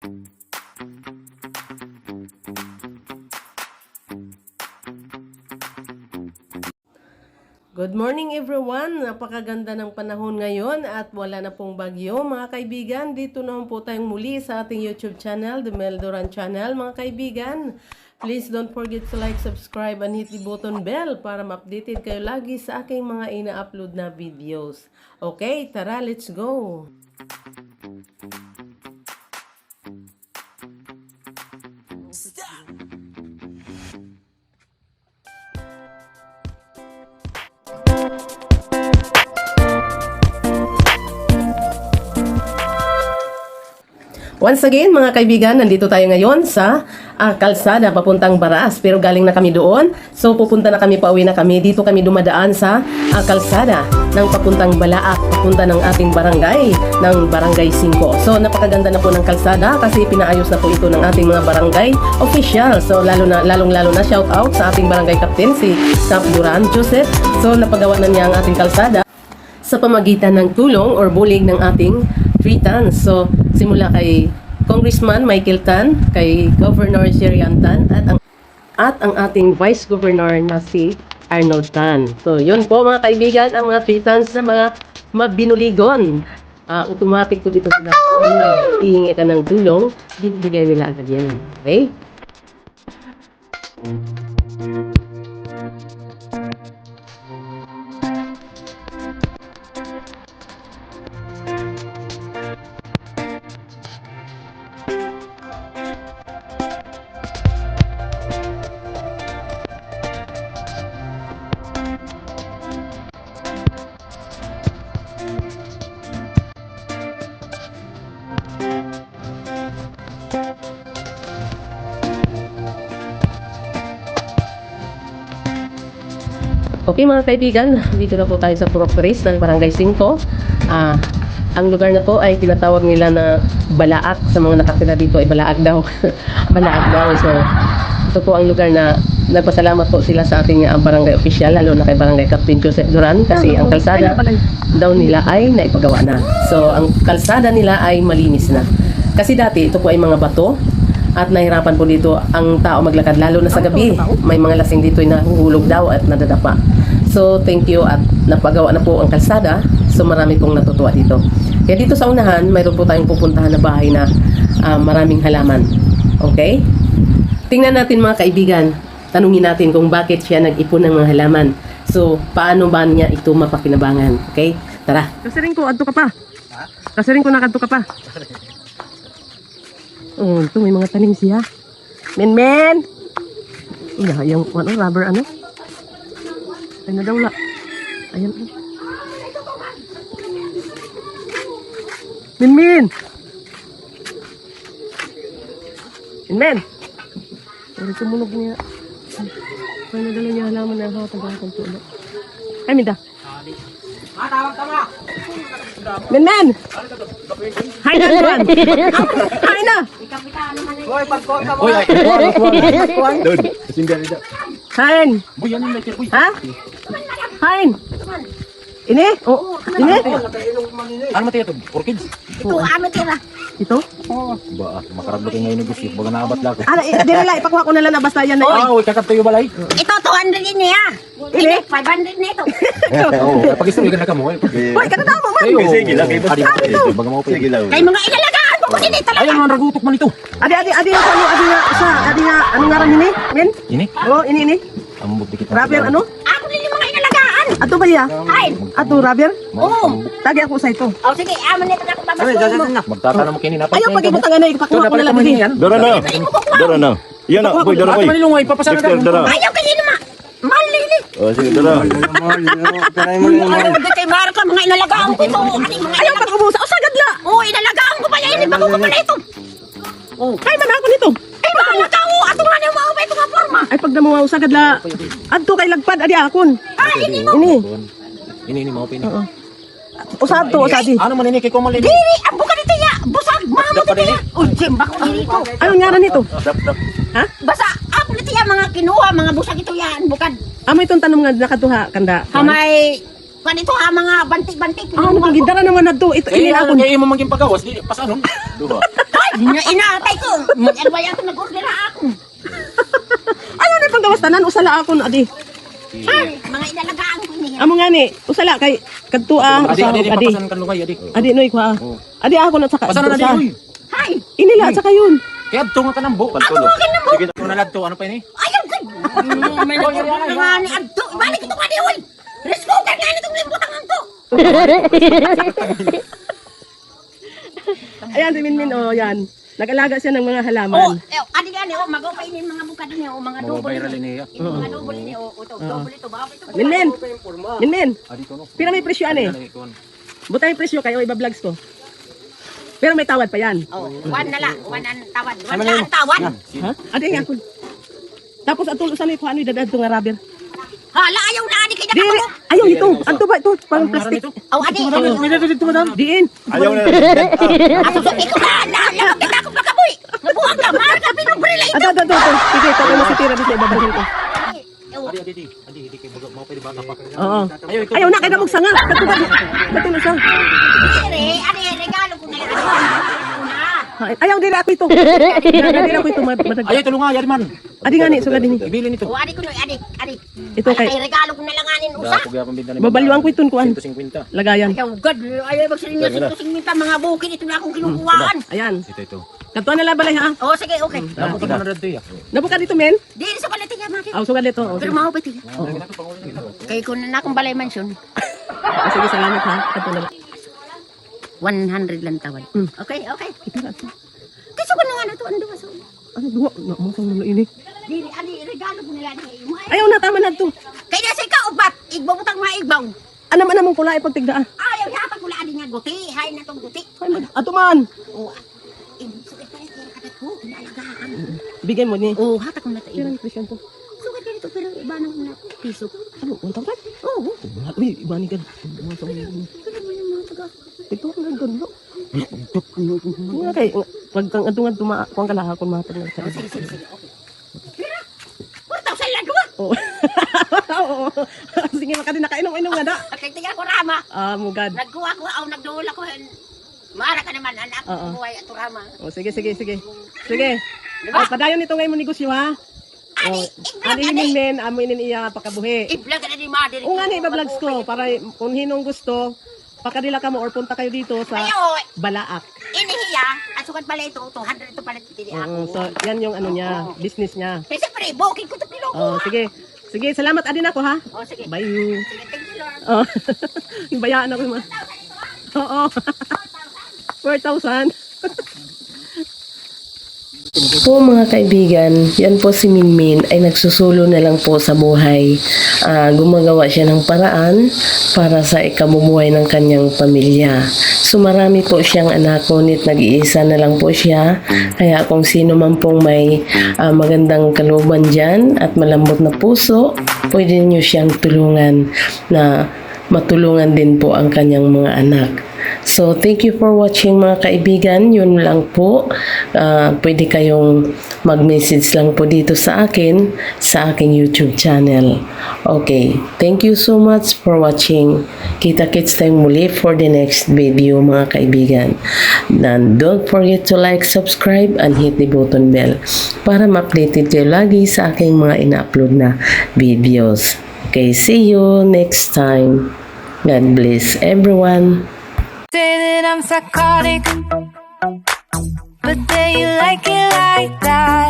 Good morning everyone! Napakaganda ng panahon ngayon at wala na pong bagyo. Mga kaibigan, dito naman po tayong muli sa ating YouTube channel, The Meldoran Channel. Mga kaibigan, please don't forget to like, subscribe, and hit the button bell para ma-updated kayo lagi sa aking mga ina-upload na videos. Okay, tara, let's go! Once again, mga kaibigan, nandito tayo ngayon sa ah, kalsada papuntang Baras. Pero galing na kami doon. So pupunta na kami, pauwi na kami. Dito kami dumadaan sa ah, kalsada ng papuntang Balaak, papunta ng ating barangay, ng Barangay 5. So napakaganda na po ng kalsada kasi pinaayos na po ito ng ating mga barangay official. So lalo na, lalong-lalo na shout out sa ating barangay captain si Cap Duran Joseph. So napagawa na niya ang ating kalsada sa pamagitan ng tulong or bulig ng ating free tans. So, simula kay Congressman Michael Tan, kay Governor Sherian Tan, at ang, at ang ating Vice Governor na si Arnold Tan. So, yun po mga kaibigan, ang mga free tans na mga mabinuligon. Ah, automatic po dito sila. Kung hihingi ka ng tulong, bibigay nila agad yan. Okay? Okay mga kaibigan, dito na po tayo sa Properis ng Barangay 5. Ah, ang lugar na po ay tinatawag nila na Balaak. Sa mga nakatira dito ay Balaak daw. Balaak daw. So, ito po ang lugar na nagpasalamat po sila sa ating ah, barangay official, lalo na kay Barangay Captain Joseph Duran kasi ang kalsada daw nila ay naipagawa na. So, ang kalsada nila ay malinis na. Kasi dati, ito po ay mga bato at nahirapan po dito ang tao maglakad lalo na sa gabi. May mga lasing dito ay nahuhulog daw at nadadapa. So, thank you at napagawa na po ang kalsada. So, marami pong natutuwa dito. Kaya dito sa unahan, mayroon po tayong pupuntahan na bahay na ah, maraming halaman. Okay? Tingnan natin mga kaibigan. Tanungin natin kung bakit siya nag-ipon ng mga halaman. So, paano ba niya ito mapakinabangan? Okay? Tara. Kasi rin ko, adto ka pa. Kasi rin ko nakadto ka pa. Oh, ito may mga tanim siya. Men, men! Iya, yung ano, rubber ano? Ay, na daw la. Ayan. Men, men! Pwede tumunog niya. Ay, nadala niya halaman na ako. Tagakang tulo. Ay, minda. Men, men! Hi na, Juan! Hi na! Oy, ay, kuwan, Doon, kasing da. Hain! Boy, ano na boy? Ha? Hain! Ini? Oh, ini? Ano mati ito? Orchids? Ito, amin tira. Ito? Ba, makarabot ngayon ng gusto. Baga naabat lang ako. Ala, eh, di nila, ipakuha ko na lang na basta yan na yun. Ah, uy, kakap tayo balay. Ito, 200 din niya. Ini? 500 nito. Oo, pag istory ka na ka mo. Hoy, katatawa mo man! Sige lang. Adi, baga mo pa. Sige lang. Kay mga inalagaan mo ko din ito Ayaw naman ragutok man ito. Adi, adi, adi, adi, adi, adi nga, isa, adi nga, ano nga rin ini? Men? Ini? Oh, ini, ini. Ang buti kita. Rubber, ano? Ako din yung mga inalagaan. Ato ba ya? Ay, Ato, rubber? oo. Tagi ako sa ito. Oh, sige, amin nito na ako babas mo. Magtatanong mo kini na. Ayaw, pag-ibutang ano, ipakuha ko na lang din. Dara na. Dara na. Yan na, boy, dara boy. Ato manilungay, papasara Dexter, dara. Ayaw kasi naman. Malili. Oh, sige, dara. Ayaw din kay Marco, mga inalagaan ko ito. Ano yung mga Ayaw, pag-ubusa. O, sagad la! Oo, inalagaan ko pa yan. Ibago ko pala ito. Kay man ako nito. Ay, tao. Ato nga niyo mga ito nga forma. Ay, pag namuha, sagad la. Adto kay lagpad, adi akon. Ay, hindi mo. Ini. Ini, ini, mau pini. Usad to, usadi. Ano man ini kay ko malini? Diri, ang buka nito ya. Busag, mamot Dapat ito ya. Jim, bako diri ko. Ano nga? Dap, dap. Ha? Basta, ako nito ya, mga kinuha, mga busag ito yan. Bukad. Amo itong tanong nga nakatuha, kanda. Kamay, kanito ha, mga bantik-bantik. Ah, ano pag gindara naman na to. Ito, Eh, ini ano akon. kay imo maging pagawas di pasanon. Duha. Ay, Ina inatay ko. Mag-alway ako nag-order ako. Gawas tanan usala ako na adi. Ay, mga inalagaan ko niya. Amo nga ni, usala kay kadto ah, Adi, adi, adi, adi. papasan kan lugay, adi. Adi noy ko ah. Adi ako na saka. Pasan na adi, uy. Hay, Inila saka yun. Kaya tunga ka ng buhok. Sige, tunga na lang to. Ano pa ini? ayaw ko. May nag-order na nga ni Adto. Balik ito ka di, uy. Let's go, kaya nga nitong limbutangan to. Ayan si Minmin oh, yan. Nag-alaga siya ng mga Oh, halaman. eh, adi gani, oh, magapainin mga bukad niya, oh, mga Mga double. viral ini. ya. Ito mga double niya, oh, ito, double ito, bakit ito? Minmin. Minmin. No. Pila may presyo ani? Dali, kuwan. Buta may presyo kayo iba-vlogs ko. Pero may tawad pa yan. Oh, one na lang, one ang tawad. One na ang tawad. Ha? Adi nga ako. Tapos atul usan ko ano idadad to nga rubber. Hala, ayaw na, adi kay Di, nakako. ayaw ito. Anto ba ito? Parang plastic. ito. Oh, adi. May dito dito madam. Diin. Ayaw na. Ako sa ikaw na, naalala kita ako pagkaboy. Nabuhang ka, mahal ka, pinubrilay. Ato, ato, ato. ato. Sige, ito ko masitira dito ibabalhin ko. Adi, adi, adi. Adi, adi mo pwede bata pa. Oo. Ayaw na kay namog sanga. Kato ba? Kato na siya. Dire, adi, regalo ko ngayon. Ano, ano na. Ay, Ayaw din ako ito. Ayaw din ako ito madag. Ayaw tulunga, yari man. Adi nga ni, sugad din. Ibili nito. O, adi ko na, adi, adi. Ito kay Ay, regalo ko na lang anin usa. Ni. babalyuan ko ito kuan. 150. Lagayan. Ayaw, God, ayaw sinusing minta mga bukid. Ito na akong kinukuhaan. Ayan. Ito ito. Kato na lang balay ha. O, sige, okay. Dapat ka na dito ya. Nabuka dito men. Di, sa pala tiga, mati. Aw sugad dito. Oh, Pero sige. mga pati. Kaya ko na akong balay mansion. Ah, sige, salamat ha. Kato na. 100 lang tawad. Mm. Okay, okay. Kasi ko na nga na to, ando so? Ano duwa? Na mo sang nulo ini. Di, adi, regalo ko na lang. Mo, ay, Ayaw na tama na to. Kaya na ikaw, ubat. Igbaw butang mga igbaw. Ano man namong pula ipagtigdaan. Ayaw, yata ko lang adi nga guti. Hay na tong guti. Ay, mag- Ato man. O, ibig sabihin pa rin, kaya kadat ko, inalagaan. Bigay mo ni. O, hata ko na tayo. Ilang presyon to? Sugat ganito, pero iba nang na piso. Ano? 1,000? Oo, Uy, iba ni gan. Ano Ano mo mga taga? Ito ang ganda. Nga kay pag kang adungan tuma kuang kalaha kon matag na sa. Sige, sige, sige. 4,000 lang duwa. Oo. Oo. Sige makadi nakainom-inom nga da. Okay, tingnan ko rama. Ah, mugad. Nagkuha ko, aw, nagdula ko. Maara ka naman, anak. Oo. Buhay at rama. Oh, sige sige sige. Sige. Ah, padayon nito ngayon mo negosyo ha. Oh, ani ka ni. men amo inin iya pakabuhi. I-vlog ka na ni Mother. O nga ni iba-vlogs ko para kung hinong gusto pakadila ka mo or punta kayo dito sa Ayo, Balaak. inihiya. Ang sukat pala ito, 200 ito pala titili Oo, ako. so yan yung ano niya, business niya. Kasi pre, bukid ko ito kinukuha. Oh, sige. Sige, salamat adin ako ha. Oh, sige. Bye. Sige, thank you, Lord. Oh. Bayaan ako ma. Oo. 4,000. Po mga kaibigan, yan po si Minmin ay nagsusulo na lang po sa buhay. Ah, gumagawa siya ng paraan para sa ikabubuhay ng kanyang pamilya. So marami po siyang anak, ngunit nag-iisa na lang po siya. Kaya kung sino man pong may ah, magandang kalooban dyan at malambot na puso, pwede niyo siyang tulungan na matulungan din po ang kanyang mga anak. So, thank you for watching mga kaibigan. Yun lang po. Ah, pwede kayong mag-message lang po dito sa akin sa aking YouTube channel. Okay. Thank you so much for watching. Kita-kits tayong muli for the next video mga kaibigan. And don't forget to like, subscribe, and hit the button bell para ma-updated kayo lagi sa aking mga ina-upload na videos. Okay, see you next time. God bless everyone. say that I'm psychotic, but they like it like that.